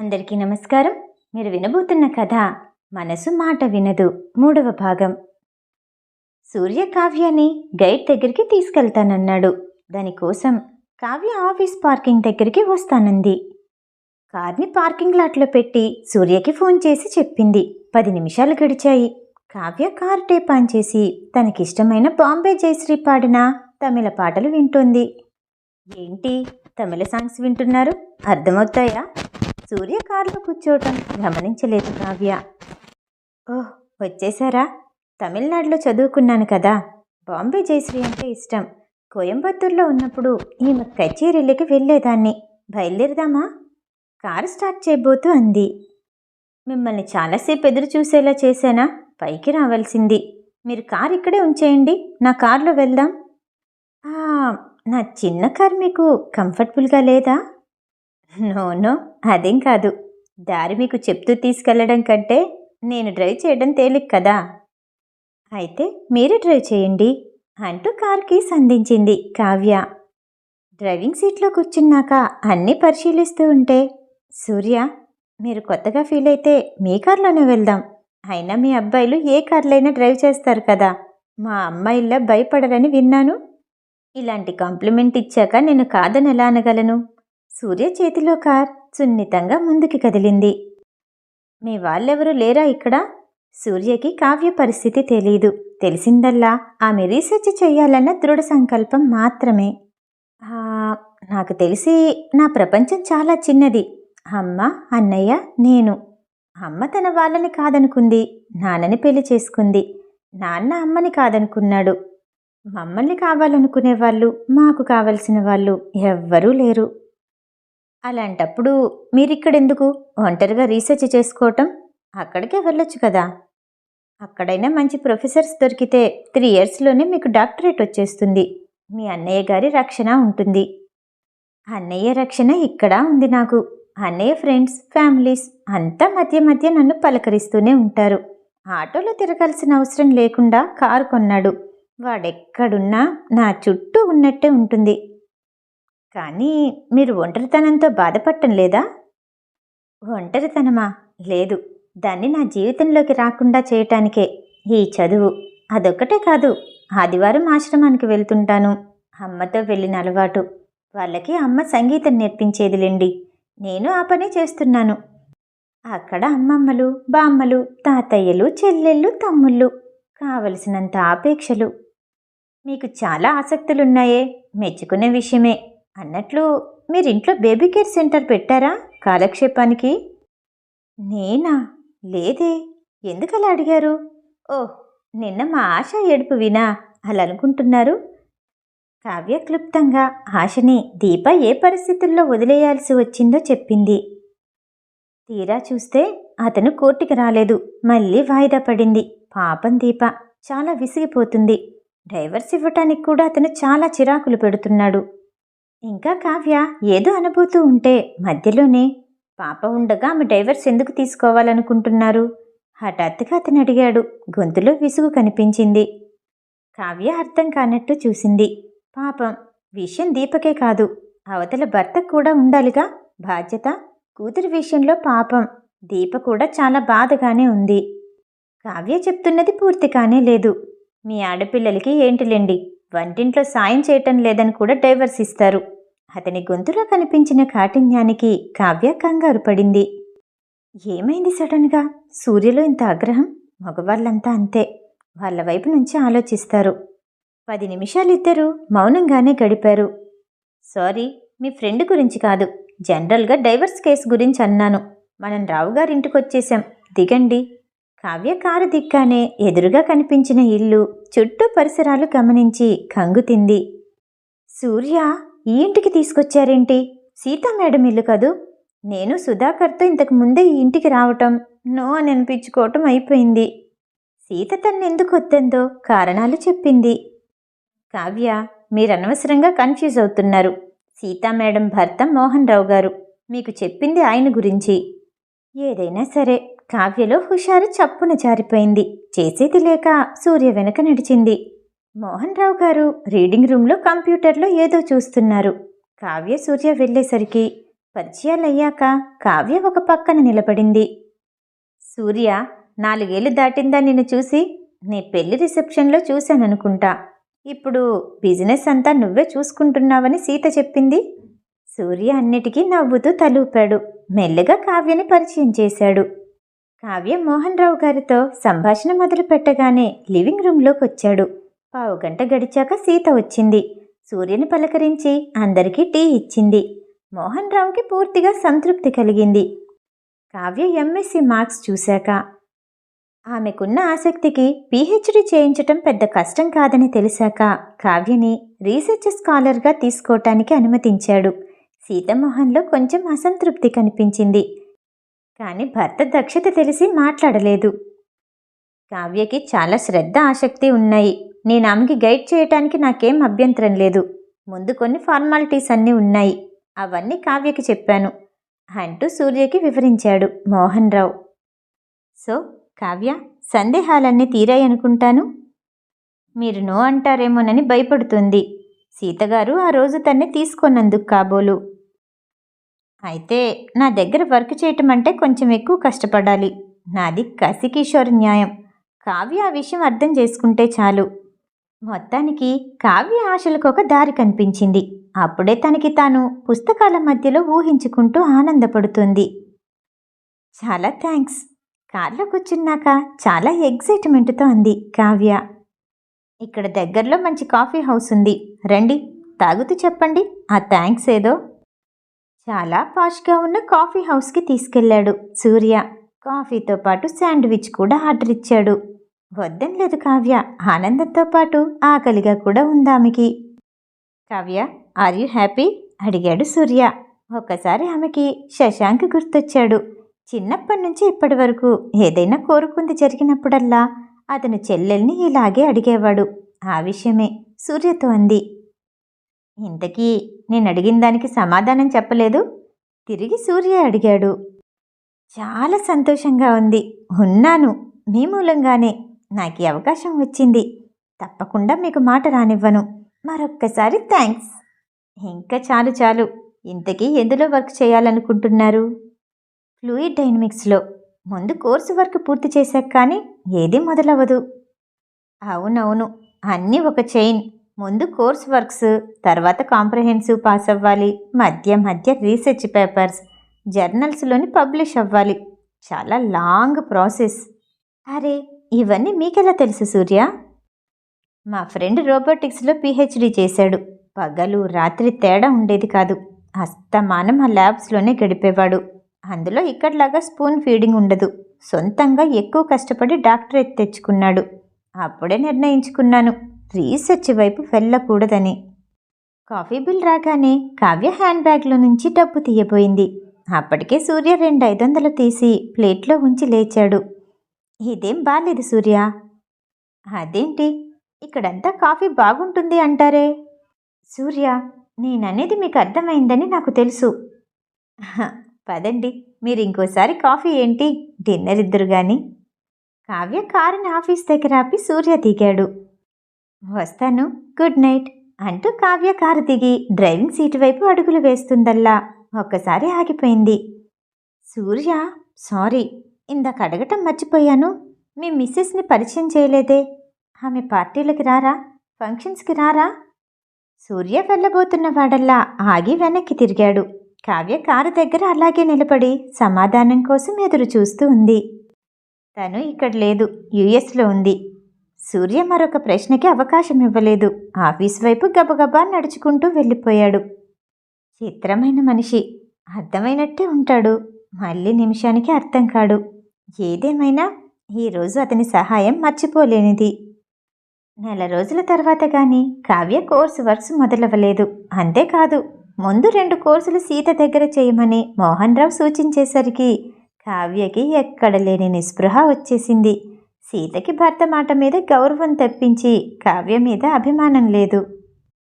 అందరికీ నమస్కారం. మీరు వినబోతున్న కథ మనసు మాట వినదు. మూడవ భాగం. సూర్య కావ్యాన్ని గైడ్ దగ్గరికి తీసుకెళ్తానన్నాడు. దానికోసం కావ్య ఆఫీస్ పార్కింగ్ దగ్గరికి వస్తానంది. కార్ని పార్కింగ్ లాట్లో పెట్టి సూర్యకి ఫోన్ చేసి చెప్పింది. పది నిమిషాలు గడిచాయి. కావ్య కార్ టేప్ ఆన్ చేసి తనకిష్టమైన బాంబే జయశ్రీ పాడిన తమిళ పాటలు వింటుంది. ఏంటి తమిళ సాంగ్స్ వింటున్నారు? అర్థమవుతాయా? సూర్య కారులో కూర్చోవటం గమనించలేదు కావ్య. ఓహ్ వచ్చేసారా తమిళనాడులో చదువుకున్నాను కదా. బాంబే జయశ్రీ అంటే ఇష్టం. కోయంబత్తూర్లో ఉన్నప్పుడు ఈమె కచేరీలకి వెళ్ళేదాన్ని. బయలుదేరదామా? కారు స్టార్ట్ చేయబోతూ అంది. మిమ్మల్ని చాలాసేపు ఎదురు చూసేలా చేశానా? పైకి రావాల్సింది. మీరు కార్ ఇక్కడే ఉంచేయండి. నా కార్లో వెళ్దాం. నా చిన్న కార్ మీకు కంఫర్టబుల్గా లేదా? నో నో అదేం కాదు. దారి మీకు చెప్తూ తీసుకెళ్ళడం కంటే నేను డ్రైవ్ చేయడం తేలిక కదా? అయితే మీరే డ్రైవ్ చేయండి అంటూ కార్కి సంధించింది కావ్య. డ్రైవింగ్ సీట్లో కూర్చున్నాక అన్నీ పరిశీలిస్తూ ఉంటే సూర్య మీరు కొత్తగా ఫీల్ అయితే మీ కార్లోనే వెళ్దాం. అయినా మీ అబ్బాయిలు ఏ కార్లైనా డ్రైవ్ చేస్తారు కదా? మా అమ్మాయిల్లా భయపడరని విన్నాను. ఇలాంటి కాంప్లిమెంట్ ఇచ్చాక నేను కాదని ఎలా అనగలను? సూర్య చేతిలో కార్ సున్నితంగా ముందుకి కదిలింది. మీ వాళ్ళెవరూ లేరా ఇక్కడ? సూర్యకి కావ్య పరిస్థితి తెలీదు. తెలిసిందల్లా ఆమె రీసెర్చ్ చేయాలన్న దృఢ సంకల్పం మాత్రమే. నాకు తెలిసి నా ప్రపంచం చాలా చిన్నది. అమ్మ అన్నయ్య నేను. అమ్మ తన వాళ్ళని కాదనుకుంది. నాన్నని పెళ్ళి చేసుకుంది. నాన్న అమ్మని కాదనుకున్నాడు. మమ్మల్ని కావాలనుకునే వాళ్ళు మాకు కావలసిన వాళ్ళు ఎవ్వరూ లేరు. అలాంటప్పుడు మీరిక్కడెందుకు? ఒంటరిగా రీసెర్చ్ చేసుకోవటం? అక్కడికే వెళ్ళొచ్చు కదా. అక్కడైనా మంచి ప్రొఫెసర్స్ దొరికితే త్రీ ఇయర్స్లోనే మీకు డాక్టరేట్ వచ్చేస్తుంది. మీ అన్నయ్య గారి రక్షణ ఉంటుంది. అన్నయ్య రక్షణ ఇక్కడ ఉంది నాకు. అన్నయ్య ఫ్రెండ్స్ ఫ్యామిలీస్ అంతా మధ్య మధ్య నన్ను పలకరిస్తూనే ఉంటారు. ఆటోలో తిరగాల్సిన అవసరం లేకుండా కారు కొన్నాడు. వాడెక్కడున్నా నా చుట్టూ ఉన్నట్టే ఉంటుంది. కానీ మీరు ఒంటరితనంతో బాధపడటం లేదా? ఒంటరితనమా? లేదు. దాన్ని నా జీవితంలోకి రాకుండా చేయటానికే. ఈ చదువు అదొక్కటే కాదు. ఆదివారం ఆశ్రమానికి వెళ్తుంటాను. అమ్మతో వెళ్ళిన అలవాటు. వాళ్ళకి అమ్మ సంగీతం నేర్పించేదిలేండి. నేను ఆ పని చేస్తున్నాను. అక్కడ అమ్మమ్మలు బామ్మలు తాతయ్యలు చెల్లెళ్ళు తమ్ముళ్ళు కావలసినంత ఆపేక్షలు. మీకు చాలా ఆసక్తులున్నాయే. మెచ్చుకునే విషయమే. అన్నట్లు మీరింట్లో బేబీ కేర్ సెంటర్ పెట్టారా కాలక్షేపానికి? నేనా? లేదే. ఎందుకలా అడిగారు? ఓహ్ నిన్న మా ఆశ ఏడుపు వినా అలా అనుకుంటున్నారు కావ్య క్లుప్తంగా ఆశని దీప ఏ పరిస్థితుల్లో వదిలేయాల్సి వచ్చిందో చెప్పింది. తీరా చూస్తే అతను కోర్టుకి రాలేదు. మళ్ళీ వాయిదా పడింది. పాపం దీప. చాలా విసిగిపోతుంది. డైవర్స్ ఇవ్వటానికి కూడా అతను చాలా చిరాకులు పెడుతున్నాడు. ఇంకా కావ్య ఏదో అనుభూతూ ఉంటే మధ్యలోనే పాప ఉండగా ఆమె డైవర్స్ ఎందుకు తీసుకోవాలనుకుంటున్నారు? హఠాత్తుగా అతను అడిగాడు. గొంతులో విసుగు కనిపించింది. కావ్య అర్థం కానట్టు చూసింది. పాపం విషయం దీపకే కాదు. అవతల భర్త కూడా ఉండాలిగా? బాధ్యత? కూతురి విషయంలో పాపం. దీప కూడా చాలా బాధగానే ఉంది. కావ్య చెప్తున్నది పూర్తిగానే లేదు. మీ ఆడపిల్లలకి ఏంటిలేండి? వంటింట్లో సాయం చేయటం లేదని కూడా డైవర్స్ ఇస్తారు. అతని గొంతులో కనిపించిన కాఠిన్యానికి కావ్య కంగారు పడింది. ఏమైంది సడన్గా? సూర్యలో ఇంత ఆగ్రహం? మగవాళ్ళంతా అంతే. వాళ్ళ వైపు నుంచి ఆలోచిస్తారు. పది నిమిషాలిద్దరూ మౌనంగానే గడిపారు. సారీ మీ ఫ్రెండ్ గురించి కాదు. జనరల్గా డైవర్స్ కేసు గురించి అన్నాను. మనం రావు గారింటికి వచ్చేసాం దిగండి. కావ్య కారు దిగ్గానే ఎదురుగా కనిపించిన ఇల్లు చుట్టూ పరిసరాలు గమనించి కంగుతింది సూర్య! ఈ ఇంటికి తీసుకొచ్చారేంటి? సీతా మేడం ఇల్లు కదూ? నేను సుధాకర్తో ఇంతకు ముందే ఈ ఇంటికి రావటం నో అని అనిపించుకోవటం అయిపోయింది. సీత తన్నెందుకు వద్దందో కారణాలు చెప్పింది. కావ్య మీరు అనవసరంగా కన్ఫ్యూజ్ అవుతున్నారు. సీతా మేడం భర్త మోహన్ రావు గారు మీకు చెప్పింది ఆయన గురించి. ఏదైనా సరే కావ్యలో హుషారు చప్పున జారిపోయింది. చేసేది లేక సూర్య వెనక నడిచింది. మోహన్ రావు గారు రీడింగ్ రూమ్లో కంప్యూటర్లో ఏదో చూస్తున్నారు. కావ్య సూర్య వెళ్ళేసరికి పరిచయాలయ్యాక కావ్య ఒక పక్కన నిలబడింది. సూర్య నాలుగేళ్ళు దాటిందా నిన్ను చూసి? నీ పెళ్ళి రిసెప్షన్లో చూశాననుకుంటా. ఇప్పుడు బిజినెస్ అంతా నువ్వే చూసుకుంటున్నావని సీత చెప్పింది. సూర్య అన్నిటికీ నవ్వుతూ తలూపాడు. మెల్లగా కావ్యని పరిచయం చేశాడు. కావ్య మోహన్ రావు గారితో సంభాషణ మొదలు పెట్టగానే లివింగ్ రూమ్లోకి వచ్చాడు పావు గంట గడిచాక సీత వచ్చింది. సూర్యని పలకరించి అందరికీ టీ ఇచ్చింది. మోహన్ రావుకి పూర్తిగా సంతృప్తి కలిగింది. కావ్య ఎంఎస్సి మార్క్స్ చూశాక ఆమెకున్న ఆసక్తికి పీహెచ్డీ చేయించటం పెద్ద కష్టం కాదని తెలిసాక కావ్యని రీసెర్చ్ స్కాలర్గా తీసుకోవటానికి అనుమతించాడు. సీతమోహన్లో కొంచెం అసంతృప్తి కనిపించింది. కానీ భర్త దక్షత తెలిసి మాట్లాడలేదు. కావ్యకి చాలా శ్రద్ధ ఆసక్తి ఉన్నాయి. నేను ఆమెకి గైడ్ చేయటానికి నాకేం అభ్యంతరం లేదు. ముందు కొన్ని ఫార్మాలిటీస్ అన్నీ ఉన్నాయి. అవన్నీ కావ్యకి చెప్పాను. అంటూ సూర్యకి వివరించాడు మోహన్ రావు సో కావ్య సందేహాలన్నీ తీరాయనుకుంటాను? మీరు నో అంటారేమోనని భయపడుతుంది. సీతగారు ఆ రోజు తన్ని తీసుకున్నందుకు కాబోలు. అయితే నా దగ్గర వర్క్ చేయటం అంటే కొంచెం ఎక్కువ కష్టపడాలి. నాది కసికిషోర్ న్యాయం. కావ్య ఆ విషయం అర్థం చేసుకుంటే చాలు. మొత్తానికి కావ్య ఆశలకు ఒక దారి కనిపించింది. అప్పుడే తనకి తాను పుస్తకాల మధ్యలో ఊహించుకుంటూ ఆనందపడుతుంది. చాలా థ్యాంక్స్. కార్లో కూర్చున్నాక చాలా ఎగ్జైట్మెంట్తో అంది కావ్య. ఇక్కడ దగ్గరలో మంచి కాఫీ హౌస్ ఉంది. రండి తాగుతూ చెప్పండి. ఆ థ్యాంక్స్ ఏదో. చాలా పాష్గా ఉన్న కాఫీ హౌస్కి తీసుకెళ్ళాడు సూర్య. కాఫీతో పాటు శాండ్విచ్ కూడా ఆర్డర్ ఇచ్చాడు. వద్దని లేదు కావ్య. ఆనందంతో పాటు ఆకలిగా కూడా ఉందామెకి కావ్య ఆర్ యు హ్యాపీ? అడిగాడు సూర్య. ఒక్కసారి ఆమెకి శశాంక్ గుర్తొచ్చాడు. చిన్నప్పటి నుంచి ఇప్పటి వరకు ఏదైనా కోరుకుంది జరిగినప్పుడల్లా అతను చెల్లెల్ని ఇలాగే అడిగేవాడు. ఆ విషయమే సూర్యతో అంది. ఇంతకీ నేను అడిగిన దానికి సమాధానం చెప్పలేదు? తిరిగి సూర్య అడిగాడు. చాలా సంతోషంగా ఉంది. ఉన్నాను. మీ మూలంగానే. నాకు ఈ అవకాశం వచ్చింది. తప్పకుండా మీకు మాట రానివ్వను. మరొక్కసారి థ్యాంక్స్ ఇంకా చాలు చాలు. ఇంతకీ ఎందులో వర్క్ చేయాలనుకుంటున్నారు? ఫ్లూయిడ్ డైనమిక్స్లో. ముందు కోర్సు వర్క్ పూర్తి చేశాక కానీ ఏది మొదలవ్వదు. అవునవును. అన్నీ ఒక చైన్. ముందు కోర్స్ వర్క్స్ తర్వాత కాంప్రహెన్సివ్ పాస్ అవ్వాలి. మధ్య మధ్య రీసెర్చ్ పేపర్స్ జర్నల్స్లోని పబ్లిష్ అవ్వాలి. చాలా లాంగ్ ప్రాసెస్. అరే ఇవన్నీ మీకెలా తెలుసు సూర్య? మా ఫ్రెండ్ రోబోటిక్స్లో పిహెచ్డి చేశాడు. పగలు రాత్రి తేడా ఉండేది కాదు. అస్తమానం ఆ ల్యాబ్స్లోనే గడిపేవాడు. అందులో ఇక్కడలాగా స్పూన్ ఫీడింగ్ ఉండదు. సొంతంగా ఎక్కువ కష్టపడి డాక్టరేట్ తెచ్చుకున్నాడు. అప్పుడే నిర్ణయించుకున్నాను. రీసెర్చ్ వైపు వెళ్ళకూడదని. కాఫీ బిల్ రాగానే కావ్య హ్యాండ్ బ్యాగ్లో నుంచి డబ్బు తీయబోయింది. అప్పటికే సూర్య రెండు ఐదు వందలు తీసి ప్లేట్లో ఉంచి లేచాడు. ఇదేం బాలేదు సూర్య. అదేంటి? ఇక్కడంతా కాఫీ బాగుంటుంది అంటారే. సూర్య నేననేది మీకు అర్థమైందని నాకు తెలుసు. పదండి. మీరు ఇంకోసారి కాఫీ ఏంటి? డిన్నర్ ఇద్దరు కానీ కావ్య కారుని ఆఫీస్ దగ్గర ఆపి సూర్య దిగాడు. వస్తాను గుడ్ నైట్ అంటూ కావ్య కారు దిగి డ్రైవింగ్ సీటు వైపు అడుగులు వేస్తుందల్లా. ఒక్కసారి ఆగిపోయింది. సూర్య సారీ. ఇందాక అడగటం మర్చిపోయాను. మీ మిస్సెస్ని పరిచయం చేయలేదే. ఆమె పార్టీలకి రారా? ఫంక్షన్స్కి రారా? సూర్య వెళ్ళబోతున్న వాడల్లా ఆగి వెనక్కి తిరిగాడు. కావ్య కారు దగ్గర అలాగే నిలబడి సమాధానం కోసం ఎదురు చూస్తూ ఉంది. తను ఇక్కడ లేదు యుఎస్లో ఉంది. సూర్య మరొక ప్రశ్నకి అవకాశం ఇవ్వలేదు. ఆఫీస్ వైపు గబగబా నడుచుకుంటూ వెళ్ళిపోయాడు. చిత్రమైన మనిషి. అర్థమైనట్టే ఉంటాడు. మళ్ళీ నిమిషానికి అర్థం కాడు. ఏదేమైనా ఈరోజు అతని సహాయం మర్చిపోలేనిది. నెల రోజుల తర్వాత కానీ కావ్య కోర్సు వర్క్స్ మొదలవ్వలేదు. అంతేకాదు ముందు రెండు కోర్సులు సీత దగ్గర చేయమని మోహన్ రావు సూచించేసరికి కావ్యకి ఎక్కడ లేని నిస్పృహ వచ్చేసింది. సీతకి భర్త మాట మీద గౌరవం తప్పించి కావ్య మీద అభిమానం లేదు.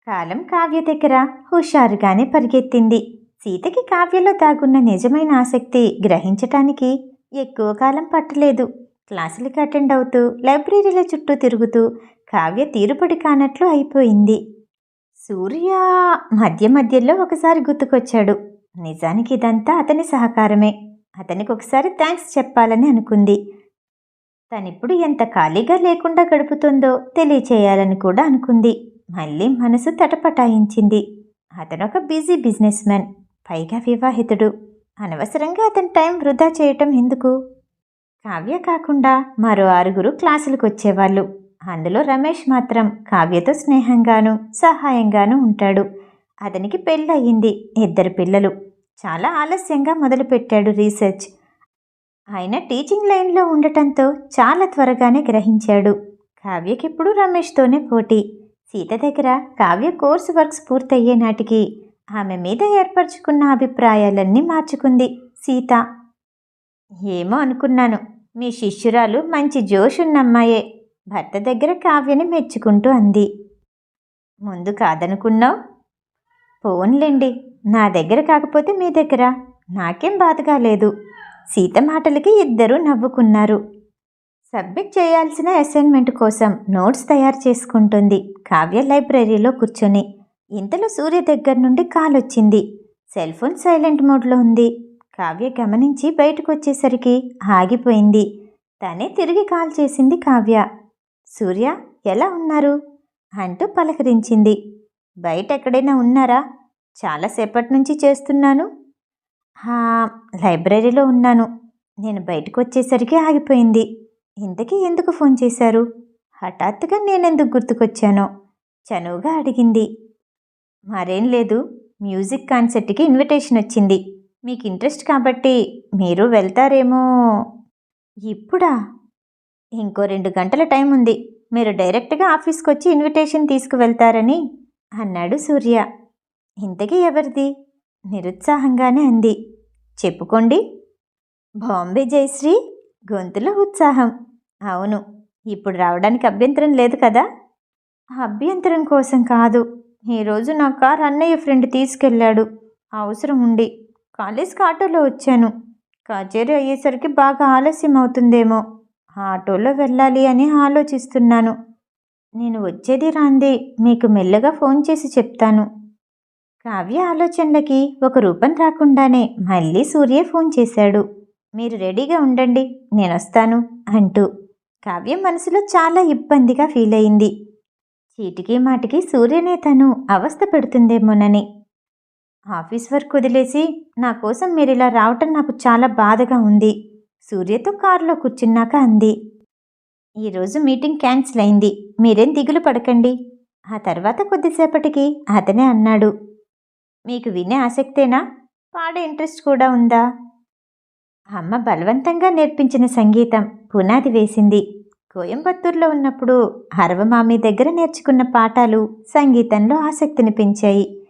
కాలం కావ్య దగ్గర హుషారుగానే పరిగెత్తింది. సీతకి కావ్యంలో దాగున్న నిజమైన ఆసక్తి గ్రహించటానికి ఎక్కువ కాలం పట్టలేదు. క్లాసులకి అటెండ్ అవుతూ లైబ్రరీల చుట్టూ తిరుగుతూ కావ్య తీరుపడి కానట్లు అయిపోయింది. సూర్య మధ్య మధ్యలో ఒకసారి గుర్తుకొచ్చాడు. నిజానికి ఇదంతా అతని సహకారమే. అతనికి ఒకసారి థ్యాంక్స్ చెప్పాలని అనుకుంది. తనిప్పుడు ఎంత ఖాళీగా లేకుండా గడుపుతుందో తెలియచేయాలని కూడా అనుకుంది. మళ్ళీ మనసు తటపటాయించింది. అతనొక బిజీ బిజినెస్ మ్యాన్ పైగా వివాహితుడు. అనవసరంగా అతని టైం వృధా చేయటం ఎందుకు? కావ్య కాకుండా మరో ఆరుగురు క్లాసులకు వచ్చేవాళ్ళు. అందులో రమేష్ మాత్రం కావ్యతో స్నేహంగాను సహాయంగాను ఉంటాడు. అతనికి పెళ్ళయింది ఇద్దరు పిల్లలు. చాలా ఆలస్యంగా మొదలుపెట్టాడు రీసెర్చ్. ఆయన టీచింగ్ లైన్లో ఉండటంతో చాలా త్వరగానే గ్రహించాడు. కావ్యకిప్పుడు రమేష్తోనే పోటీ. సీత దగ్గర కావ్య కోర్స్ వర్క్స్ పూర్తయ్యే నాటికి ఆమె మీద ఏర్పరచుకున్న అభిప్రాయాలన్నీ మార్చుకుంది సీత. ఏమో అనుకున్నాను. మీ శిష్యురాలు మంచి జోష్ ఉన్న అమ్మాయే. భర్త దగ్గర కావ్యని మెచ్చుకుంటూ అంది. ముందు కాదనుకున్నావు? పోన్లేండి. నా దగ్గర కాకపోతే మీ దగ్గర. నాకేం బాధగా లేదు. సీత మాటలకి ఇద్దరూ నవ్వుకున్నారు. సబ్మిట్ చేయాల్సిన అసైన్మెంట్ కోసం నోట్స్ తయారు చేసుకుంటుంది కావ్య లైబ్రరీలో కూర్చొని. ఇంతలో సూర్య దగ్గర నుండి కాల్ వచ్చింది. సెల్ ఫోన్ సైలెంట్ మోడ్లో ఉంది. కావ్య గమనించి బయటకు వచ్చేసరికి ఆగిపోయింది. తనే తిరిగి కాల్ చేసింది కావ్య. సూర్య ఎలా ఉన్నారు? అంటూ పలకరించింది. బయట ఎక్కడైనా ఉన్నారా? చాలాసేపటి నుంచి చేస్తున్నాను. లైబ్రరీలో ఉన్నాను. నేను బయటకు వచ్చేసరికి ఆగిపోయింది. ఇంతకీ ఎందుకు ఫోన్ చేశారు? హఠాత్తుగా నేనెందుకు గుర్తుకొచ్చానో? చనువుగా అడిగింది. మరేం లేదు. మ్యూజిక్ కాన్సర్ట్కి ఇన్విటేషన్ వచ్చింది. మీకు ఇంట్రెస్ట్ కాబట్టి మీరు వెళ్తారేమో. ఇప్పుడా? ఇంకో రెండు గంటల టైం ఉంది. మీరు డైరెక్ట్గా ఆఫీస్కి వచ్చి ఇన్విటేషన్ తీసుకువెళ్తారని అన్నాడు సూర్య. ఇంతకీ ఎవరిది? నిరుత్సాహంగానే అంది. చెప్పుకోండి. బాంబే జయశ్రీ? గొంతులో ఉత్సాహం. అవును. ఇప్పుడు రావడానికి అభ్యంతరం లేదు కదా? అభ్యంతరం కోసం కాదు. ఈరోజు నా కార్ అన్నయ్య ఫ్రెండ్ తీసుకెళ్ళాడు. అవసరం ఉండి. కాలేజ్కి ఆటోలో వచ్చాను. కచేరీ అయ్యేసరికి బాగా ఆలస్యం అవుతుందేమో. ఆటోలో వెళ్ళాలి అని ఆలోచిస్తున్నాను. నేను వచ్చేది రాంది. మీకు మెల్లగా ఫోన్ చేసి చెప్తాను. కావ్య ఆలోచనలకి ఒక రూపం రాకుండానే మళ్ళీ సూర్య ఫోన్ చేశాడు. మీరు రెడీగా ఉండండి. నేను వస్తాను అంటూ. కావ్య మనసులో చాలా ఇబ్బందిగా ఫీల్ అయింది చీటికి మాటికి సూర్యనే తను అవస్థ పెడుతుందేమోనని. ఆఫీస్ వర్క్ వదిలేసి నా కోసం మీరు ఇలా రావటం నాకు చాలా బాధగా ఉంది. సూర్యతో కారులో కూర్చున్నాక అంది. ఈరోజు మీటింగ్ క్యాన్సిల్ అయింది. మీరేం దిగులు పడకండి. ఆ తర్వాత కొద్దిసేపటికి అతనే అన్నాడు. మీకు వినే ఆసక్తేనా? పాడే ఇంట్రెస్ట్ కూడా ఉందా? అమ్మ బలవంతంగా నేర్పించిన సంగీతం పునాది వేసింది. కోయంబత్తూర్లో ఉన్నప్పుడు హరవమామి దగ్గర నేర్చుకున్న పాఠాలు సంగీతంలో ఆసక్తిని పెంచాయి.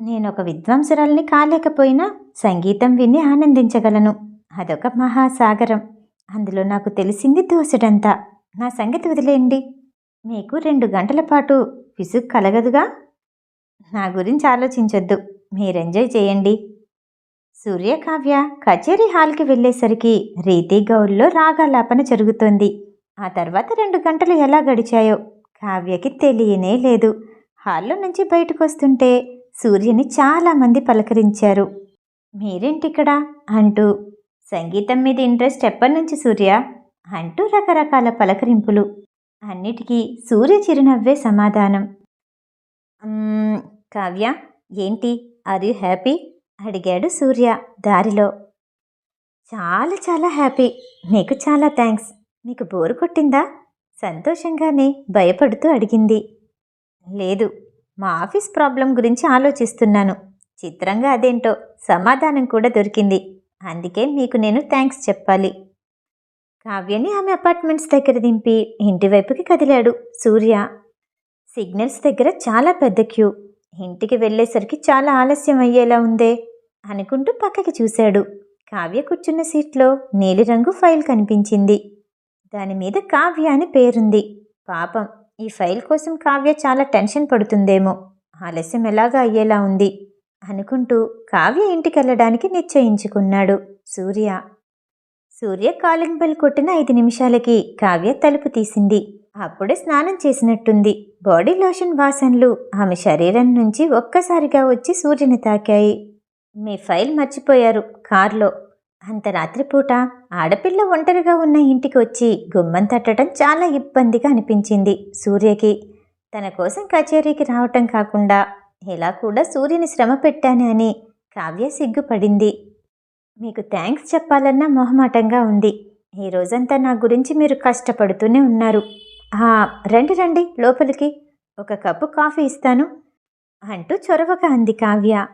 నేను ఒక విద్వాంసురాల్ని కాలేకపోయినా సంగీతం విని ఆనందించగలను. అదొక మహాసాగరం. అందులో నాకు తెలిసింది దోసడంతా. నా సంగతి వదిలేయండి. మీకు రెండు గంటల పాటు విసుగు కలగదుగా? నా గురించి ఆలోచించొద్దు. మీరు ఎంజాయ్ చేయండి. సూర్యకావ్య కచేరీ హాల్కి వెళ్ళేసరికి రీతి గౌల్లో రాగాలాపన జరుగుతోంది. ఆ తర్వాత రెండు గంటలు ఎలా గడిచాయో కావ్యకి తెలియనే లేదు. హాల్లో నుంచి బయటకు వస్తుంటే సూర్యని చాలామంది పలకరించారు. మీరేంటిక్కడ? అంటూ సంగీతం మీద ఇంట్రెస్ట్ ఎప్పటి నుంచి సూర్య? అంటూ రకరకాల పలకరింపులు. అన్నిటికీ సూర్య చిరునవ్వే సమాధానం. కావ్య ఏంటి? Are you happy? అడిగాడు సూర్య దారిలో. చాలా చాలా హ్యాపీ. నీకు చాలా థ్యాంక్స్ నీకు బోరు కొట్టిందా? సంతోషంగానే భయపడుతూ అడిగింది. లేదు మా ఆఫీస్ ప్రాబ్లం గురించి ఆలోచిస్తున్నాను. చిత్రంగా అదేంటో సమాధానం కూడా దొరికింది. అందుకే మీకు నేను థ్యాంక్స్ చెప్పాలి. కావ్యని ఆమె అపార్ట్మెంట్స్ దగ్గర దింపి ఇంటి వైపుకి కదిలాడు సూర్య. సిగ్నల్స్ దగ్గర చాలా పెద్ద క్యూ. ఇంటికి వెళ్ళేసరికి చాలా ఆలస్యం అయ్యేలా ఉందే అనుకుంటూ పక్కకి చూశాడు. కావ్య కూర్చున్న సీట్లో నీలిరంగు ఫైల్ కనిపించింది. దాని మీద కావ్య అని పేరుంది. పాపం ఈ ఫైల్ కోసం కావ్య చాలా టెన్షన్ పడుతుందేమో. ఆలస్యం ఎలాగా అయ్యేలా ఉంది? అనుకుంటూ కావ్య ఇంటికి వెళ్ళడానికి నిశ్చయించుకున్నాడు సూర్య. సూర్య కాలింగ్ బెల్ కొట్టిన ఐదు నిమిషాలకి కావ్య తలుపు తీసింది. అప్పుడే స్నానం చేసినట్టుంది. బాడీ లోషన్ వాసనలు ఆమె శరీరం నుంచి ఒక్కసారిగా వచ్చి సూర్యుని తాకాయి. మీ ఫైల్ మర్చిపోయారు. కార్లో అంత రాత్రిపూట ఆడపిల్ల ఒంటరిగా ఉన్న ఇంటికి వచ్చి గుమ్మం తట్టడం చాలా ఇబ్బందిగా అనిపించింది సూర్యకి. తన కోసం కచేరీకి రావటం కాకుండా ఇలా కూడా సూర్యుని శ్రమ పెట్టాను అని కావ్య సిగ్గుపడింది. మీకు థ్యాంక్స్ చెప్పాలన్నా మొహమాటంగా ఉంది. ఈ రోజంతా నా గురించి మీరు కష్టపడుతూనే ఉన్నారు. ఆ, రండి రండి లోపలికి. ఒక కప్పు కాఫీ ఇస్తాను అంటూ చొరవగా అంది కావ్య.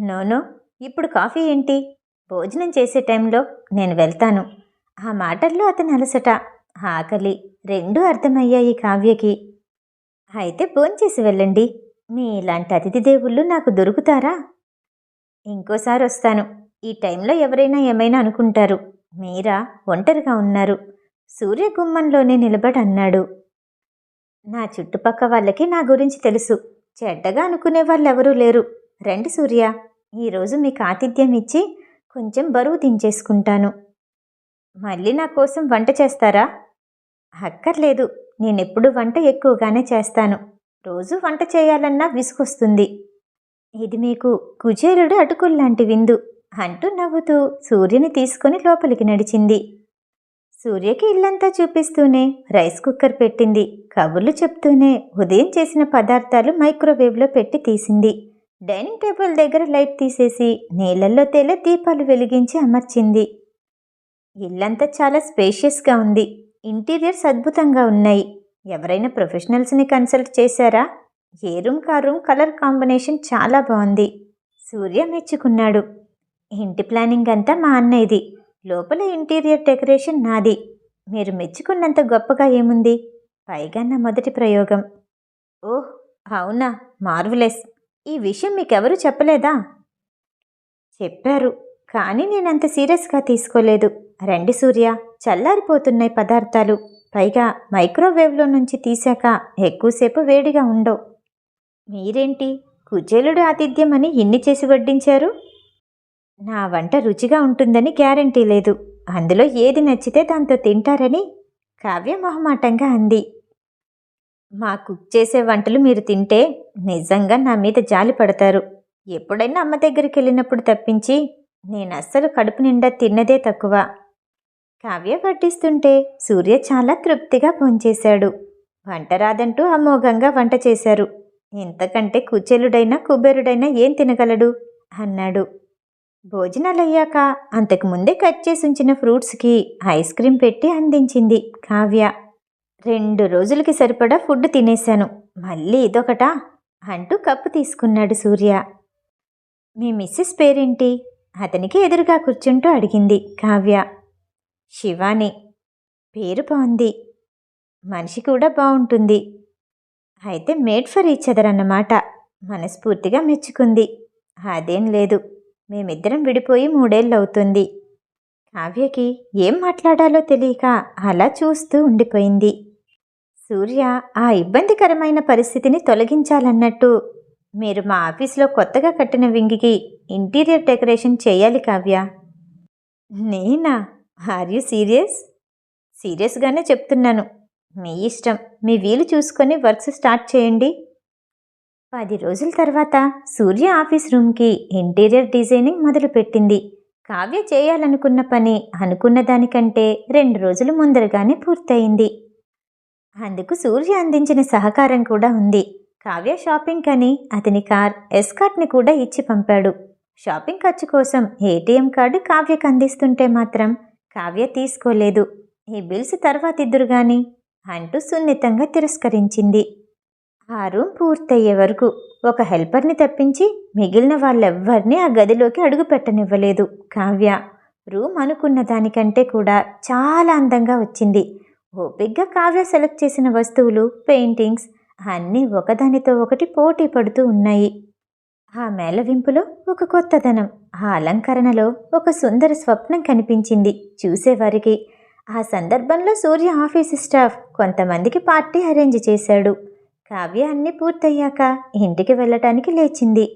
నోనో ఇప్పుడు కాఫీ ఏంటి? భోజనం చేసే టైంలో నేను వెళ్తాను. ఆ మాటల్లో అతని అలసట ఆకలి రెండూ అర్థమయ్యాయి కావ్యకి. అయితే భోంచేసి వెళ్ళండి. మీ ఇలాంటి అతిథి దేవుళ్ళు నాకు దొరుకుతారా? ఇంకోసారి వస్తాను. ఈ టైంలో ఎవరైనా ఏమైనా అనుకుంటారు. మీరా ఒంటరిగా ఉన్నారు. సూర్య గుమ్మంలోనే నిలబడి అన్నాడు నా చుట్టుపక్క వాళ్ళకి నా గురించి తెలుసు. చెడ్డగా అనుకునే వాళ్ళెవరూ లేరు. రండి సూర్య. ఈరోజు మీకు ఆతిథ్యం ఇచ్చి కొంచెం బరువు దించేసుకుంటాను. మళ్ళీ నా కోసం వంట చేస్తారా? అక్కర్లేదు. నేనెప్పుడు వంట ఎక్కువగానే చేస్తాను. రోజు వంట చేయాలన్నా విసుగొస్తుంది. ఇది మీకు కుజేరుడు అటుకుల్లాంటి విందు అంటూ నవ్వుతూ సూర్యుని తీసుకొని లోపలికి నడిచింది. సూర్యకి ఇల్లంతా చూపిస్తూనే రైస్ కుక్కర్ పెట్టింది. కబుర్లు చెప్తూనే ఉదయం చేసిన పదార్థాలు మైక్రోవేవ్లో పెట్టి తీసింది. డైనింగ్ టేబుల్ దగ్గర లైట్ తీసేసి నీళ్ళల్లో తేలే దీపాలు వెలిగించి అమర్చింది. ఇల్లంతా చాలా స్పేషియస్గా ఉంది. ఇంటీరియర్స్ అద్భుతంగా ఉన్నాయి. ఎవరైనా ప్రొఫెషనల్స్ని కన్సల్ట్ చేశారా? ఏ రూమ్ కా రూమ్ కలర్ కాంబినేషన్ చాలా బాగుంది. సూర్య మెచ్చుకున్నాడు. ఇంటి ప్లానింగ్ అంతా మా అన్నయ్యది. లోపల ఇంటీరియర్ డెకరేషన్ నాది. మీరు మెచ్చుకున్నంత గొప్పగా ఏముంది? పైగా నా మొదటి ప్రయోగం. ఓహ్ అవునా? మార్వలెస్. ఈ విషయం మీకెవరు చెప్పలేదా? చెప్పారు కానీ నేనంత సీరియస్గా తీసుకోలేదు. రండి సూర్య చల్లారిపోతున్నాయి పదార్థాలు. పైగా మైక్రోవేవ్లో నుంచి తీశాక ఎక్కువసేపు వేడిగా ఉండవు. మీరేంటి కుచేలుడు ఆతిథ్యం అని ఇన్ని చేసి వడ్డించారు? నా వంట రుచిగా ఉంటుందని గ్యారంటీ లేదు. అందులో ఏది నచ్చితే దాంతో తింటారని కావ్య మొహమాటంగా అంది. మా కుక్ చేసే వంటలు మీరు తింటే నిజంగా నా మీద జాలి పడతారు. ఎప్పుడైనా అమ్మ దగ్గరికి వెళ్ళినప్పుడు తప్పించి నేను అస్సలు కడుపు నిండా తిన్నదే తక్కువ. కావ్య వడ్డిస్తుంటే సూర్య చాలా తృప్తిగా భోంచేశాడు వంట రాదంటూ అమోఘంగా వంట చేశారు. ఇంతకంటే కుచేలుడైనా కుబేరుడైనా ఏం తినగలడు? అన్నాడు. భోజనాలయ్యాక అంతకుముందే కట్ చేసి ఉంచిన ఫ్రూట్స్కి ఐస్ క్రీం పెట్టి అందించింది కావ్య. రెండు రోజులకి సరిపడా ఫుడ్ తినేశాను. మళ్ళీ ఇదొకటా? అంటూ కప్పు తీసుకున్నాడు సూర్య. మీ మిస్సెస్ పేరేంటి? అతనికి ఎదురుగా కూర్చుంటూ అడిగింది కావ్య. శివాని. పేరు బాగుంది మనిషి కూడా బాగుంటుంది అయితే మేడ్ ఫర్ ఈచ్ అదర్ అన్నమాట. మనస్ఫూర్తిగా మెచ్చుకుంది. అదేం లేదు. మేమిద్దరం విడిపోయి మూడేళ్ళు అవుతుంది కావ్యకి ఏం మాట్లాడాలో తెలియక అలా చూస్తూ ఉండిపోయింది. సూర్య ఆ ఇబ్బందికరమైన పరిస్థితిని తొలగించాలన్నట్టు. మీరు మా ఆఫీస్లో కొత్తగా కట్టిన వింగికి ఇంటీరియర్ డెకరేషన్ చేయాలి కావ్య. నేనా? Are you serious? సీరియస్గానే చెప్తున్నాను. మీ ఇష్టం. మీ వీలు చూసుకొని వర్క్స్ స్టార్ట్ చేయండి. పది రోజుల తర్వాత సూర్య ఆఫీస్ రూమ్కి ఇంటీరియర్ డిజైనింగ్ మొదలుపెట్టింది. కావ్య చేయాలనుకున్న పని అనుకున్న దానికంటే రెండు రోజులు ముందరగానే పూర్తయింది. అందుకు సూర్య అందించిన సహకారం కూడా ఉంది. కావ్య షాపింగ్ అని అతని కార్ ఎస్కాట్ని కూడా ఇచ్చి పంపాడు. షాపింగ్ ఖర్చు కోసం ఏటీఎం కార్డు కావ్యకు అందిస్తుంటే మాత్రం కావ్య తీసుకోలేదు. ఈ బిల్స్ తర్వాత ఇద్దరు గాని అంటూ సున్నితంగా తిరస్కరించింది. ఆ రూమ్ పూర్తయ్యే వరకు ఒక హెల్పర్ని తప్పించి మిగిలిన వాళ్ళెవ్వరినీ ఆ గదిలోకి అడుగు పెట్టనివ్వలేదు కావ్య. రూమ్ అనుకున్న దానికంటే కూడా చాలా అందంగా వచ్చింది. ఓపిగ్గా కావ్య సెలెక్ట్ చేసిన వస్తువులు పెయింటింగ్స్ అన్నీ ఒకదానితో ఒకటి పోటీ పడుతూ ఉన్నాయి. ఆ మేళవింపులో ఒక కొత్తదనం ఆ అలంకరణలో ఒక సుందర స్వప్నం కనిపించింది చూసేవారికి. ఆ సందర్భంలో సూర్య ఆఫీస్ స్టాఫ్ కొంతమందికి పార్టీ అరేంజ్ చేశాడు. కావ్య అన్నీ పూర్తయ్యాక ఇంటికి వెళ్ళటానికి లేచింది.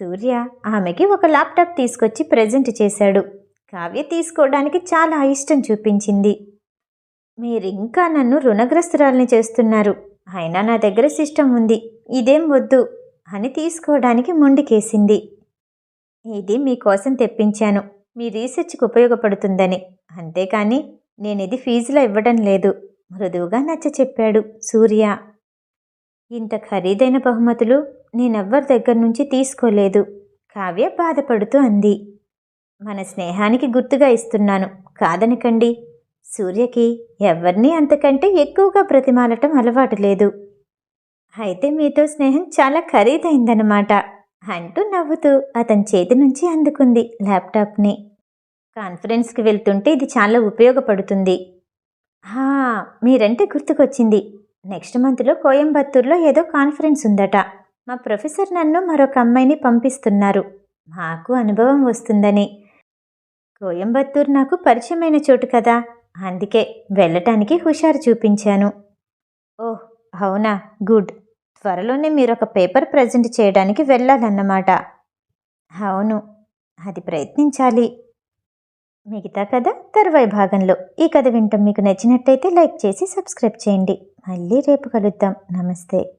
సూర్య ఆమెకి ఒక ల్యాప్టాప్ తీసుకొచ్చి ప్రజెంట్ చేశాడు. కావ్య తీసుకోవడానికి చాలా ఇష్టం చూపించింది. మీరింకా నన్ను రుణగ్రస్తురాల్ని చేస్తున్నారు. అయినా నా దగ్గర సిస్టమ్ ఉంది. ఇదేం వద్దు అని తీసుకోవడానికి మొండికేసింది. ఇది మీకోసం తెప్పించాను. మీ రీసెర్చ్కి ఉపయోగపడుతుందని. అంతేకాని నేనిది ఫీజులో ఇవ్వడం లేదు. మృదువుగా నచ్చ చెప్పాడు సూర్య. ఇంత ఖరీదైన బహుమతులు నేనెవ్వరి దగ్గర నుంచి తీసుకోలేదు. కావ్య బాధపడుతూ అంది. మన స్నేహానికి గుర్తుగా ఇస్తున్నాను. కాదనకండి. సూర్యకి ఎవరినీ అంతకంటే ఎక్కువగా ప్రతిమాలటం అలవాటు లేదు. అయితే మీతో స్నేహం చాలా ఖరీదైందనమాట అంటూ నవ్వుతూ అతని చేతి నుంచి అందుకుంది ల్యాప్టాప్ని. కాన్ఫరెన్స్కి వెళ్తుంటే ఇది చాలా ఉపయోగపడుతుంది. హా మీరంటే గుర్తుకొచ్చింది. నెక్స్ట్ మంత్లో కోయంబత్తూర్లో ఏదో కాన్ఫరెన్స్ ఉందట. మా ప్రొఫెసర్ నన్ను మరొక అమ్మాయిని పంపిస్తున్నారు. మాకు అనుభవం వస్తుందని. కోయంబత్తూర్ నాకు పరిచయమైన చోటు కదా. అందుకే వెళ్ళటానికి హుషారు చూపించాను. ఓహ్ అవునా? గుడ్. త్వరలోనే మీరు ఒక పేపర్ ప్రజెంట్ చేయడానికి వెళ్ళాలన్నమాట. అవును అది ప్రయత్నించాలి. మిగతా కథ తర్వాయి భాగంలో. ఈ కథ వింటాం మీకు నచ్చినట్టయితే లైక్ చేసి సబ్స్క్రైబ్ చేయండి. మళ్ళీ రేపు కలుద్దాం. నమస్తే.